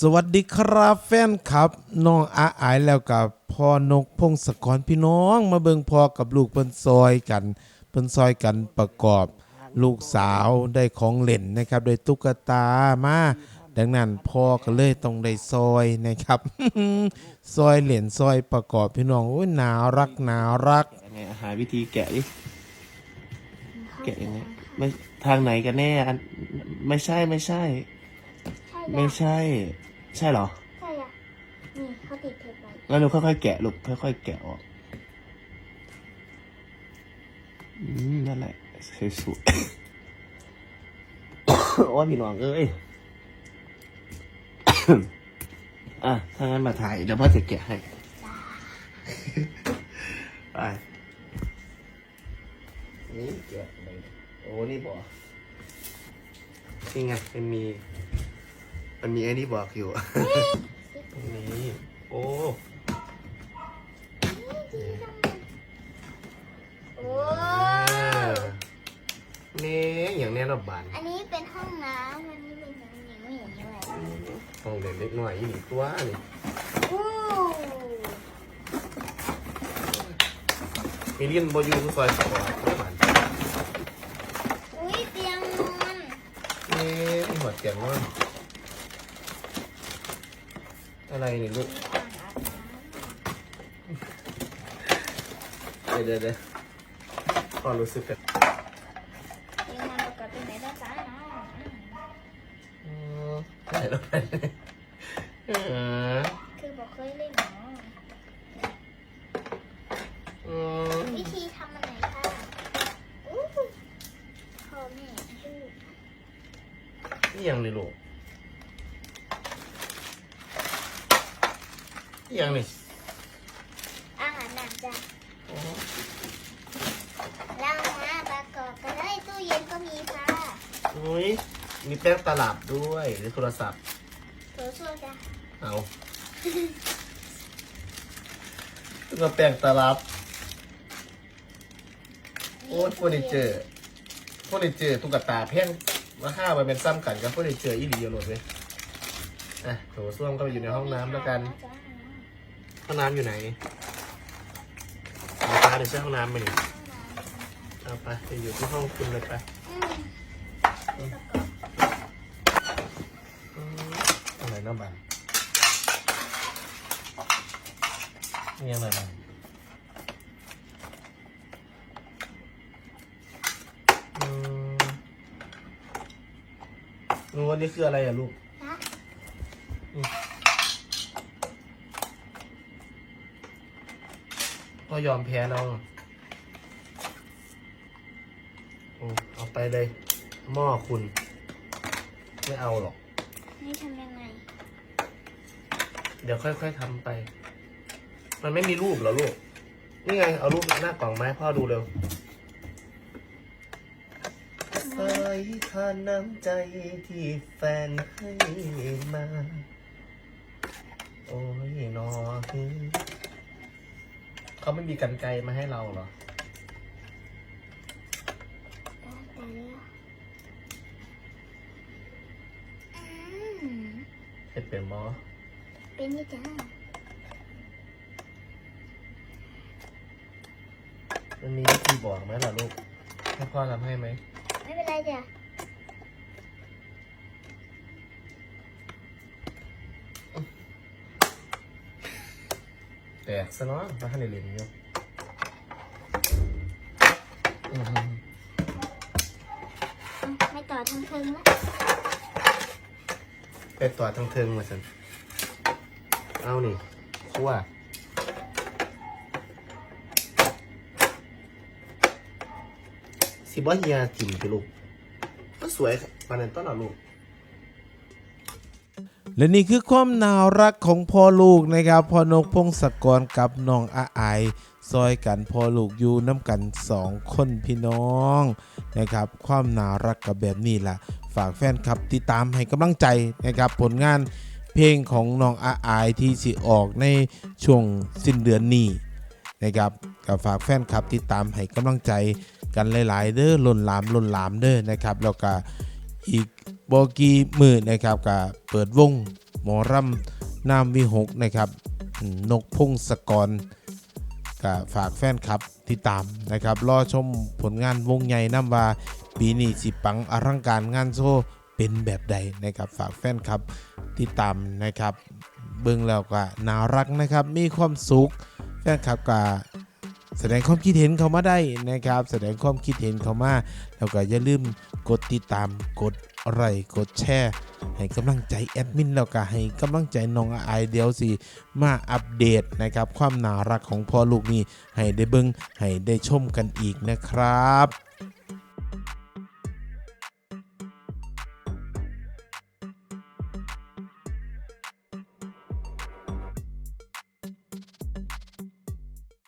สวัสดีครับแฟนครับน้องอาอายแล้วกับพ่อนกพงศกรพี่น้องมาเบิ่งพ่อกับลูกเพิ่นซอยกันเพิ่นซอยกันประกอบ ลูกสาวได้ของเล่นนะครับได้ตุ๊กตามาดังนั้นพ่อก็เลยต้องได้ซอยนะครับ ซอยเหรียญซอยประกอบพี่น้องโอ้ยน่ารักน่ารักยังไงหาวิธีแกะดิแกะยังไงไม่ทางไหนกันแน่อันไม่ใช่ไม่ใช่ ใช่ไม่แล้วใช่ ใช่เหรอ ใช่อะนี่เขาติดเทปไว้งั้นเราค่อยๆแกะลูกค่อยๆแกะออกอืมนั่นแหละสวยๆ โอ้ยพี่น้องเอ้ย อะ ถ้างั้นมาถ่ายเดี๋ยวพ่อจะแกะให้ ไป นี่แกะไปโอ้ นี่บอกนี่ไงมันมี มันมีไอ้นี่บอกอยู่ ตรงนี้ โอ้ โอ้นี่อย่างแน่นอนบานอันนี้เป็นห้องน้ำอันนี้เป็นอย่างนี้อย่างนี้เลยห้องเด็กเล็กหน่อยอีกตัวนี่โอ้มีเรียนบอยูซอยสองบานอุ้ยเตียงนอนนี่มีหัวเตียงว่า อะไรนี่ลูกเดี๋ยวเดี๋ยวพอรู้สึกกันำเตียงนอนปกติไหนได้จ้าเนาะอืมได้แล้วไปเออคือบอกเคยเล่นเนาะอืมวิธีทำมันไหนคะอู้พ่อแม่ลูกนี่ยังนี่ลูก นี่ยังนี่อาหารหนักจ้ะโอ้ล้างมาประกอบกันได้ตู้เย็นก็มีค่ะอุ้ยมีแป้งตลับด้วยหรือโทรศัพท์โถส้วมจ้ะเอาตุ๊กแป้งตลับโอ้ยเฟอร์นิเจอร์เฟอร์นิเจอร์ตุ๊กตาแพงราคามันเป็นซ้ำกันกับเฟอร์นิเจอร์อีหลีอยู่หมดเลยอะโถส้วมก็ไปอยู่ในห้องน้ำแล้วกัน ห้องน้ำอยู่ไหนเอาตาเดี๋ยวใช้ห้องน้ำไปหนิเอาไปไปอยู่ที่ห้องคุณเลยไปอืมอืมอะไรน้ำบันนี่อะไรบ้างอืมรู้ว่านี่คืออะไรอะลูก ก็ยอมแพ้แล้วอะโอ้เอาไปเลย หม้อคุณ ไม่เอาหรอกนี่ทำยังไง เดี๋ยวค่อยๆทำไป มันไม่มีรูปเหรอลูก นี่ไง เอารูปหน้ากล่องมาให้พ่อดูเร็วสายทานน้ำใจที่แฟนให้มา โอ้ยนอ เขาไม่มีกันไกลมาให้เราเหรอต่แล้วอืมเป็นเป็นบอเป็นนี่จ้ามันมีวิธีบอกไหมล่ะลูก ให้พ่อทำให้ไหม ไม่เป็นไรจ้ะ แตกซะเนาะมาให้เรียนอยู่อื้อหืออะไม่ต่อทางเทิงละไปต่อทางเทิงมาสันเอานี่คั่วสิบ่เฮียกินไปลูกก็สวยปานนั้นต้นเอาลูก และนี่คือความน่ารักของพ่อลูกนะครับพ่อนกพงศกรกับน้องอาอซอยกันพ่อลูกอยู่น้ำกันสองคนพี่น้องนะครับความน่ารักกับแบบนี้ล่ะ ฝากแฟนคลับติดตามให้กำลังใจนะครับผลงานเพลงของน้องอาอที่สิออกในช่วงสิ้นเดือนนี้นะครับกับฝากแฟนคลับติดตามให้กำลังใจกันหลาย ๆ เด้อล้นหลามล้นหลามเด้อนะครับแล้วก็อีก บกีมือนะครับก็เปิดวงหมอรำนามวิหกนะครับนกพงศกรก็ฝากแฟนคลับติดตามนะครับรอชมผลงานวงใหญ่น้ำว่าปีนี้สิปังอลังการงานโชว์เป็นแบบใดนะครับฝากแฟนคลับติดตามนะครับเบิ่งแล้วก็น่ารักนะครับมีความสุขแฟนคลับก็แสดงความคิดเห็นเข้ามาได้นะครับ แสดงความคิดเห็นเข้ามาแล้วก็อย่าลืมกดติดตามกด ไลค์กดแชร์ให้กำลังใจแอดมินแล้วก็ให้กำลังใจน้องอายเดียวสิมาอัปเดตนะครับความน่ารักของพ่อลูกนี่ให้ได้เบิ้งให้ได้ชมกันอีกนะครับ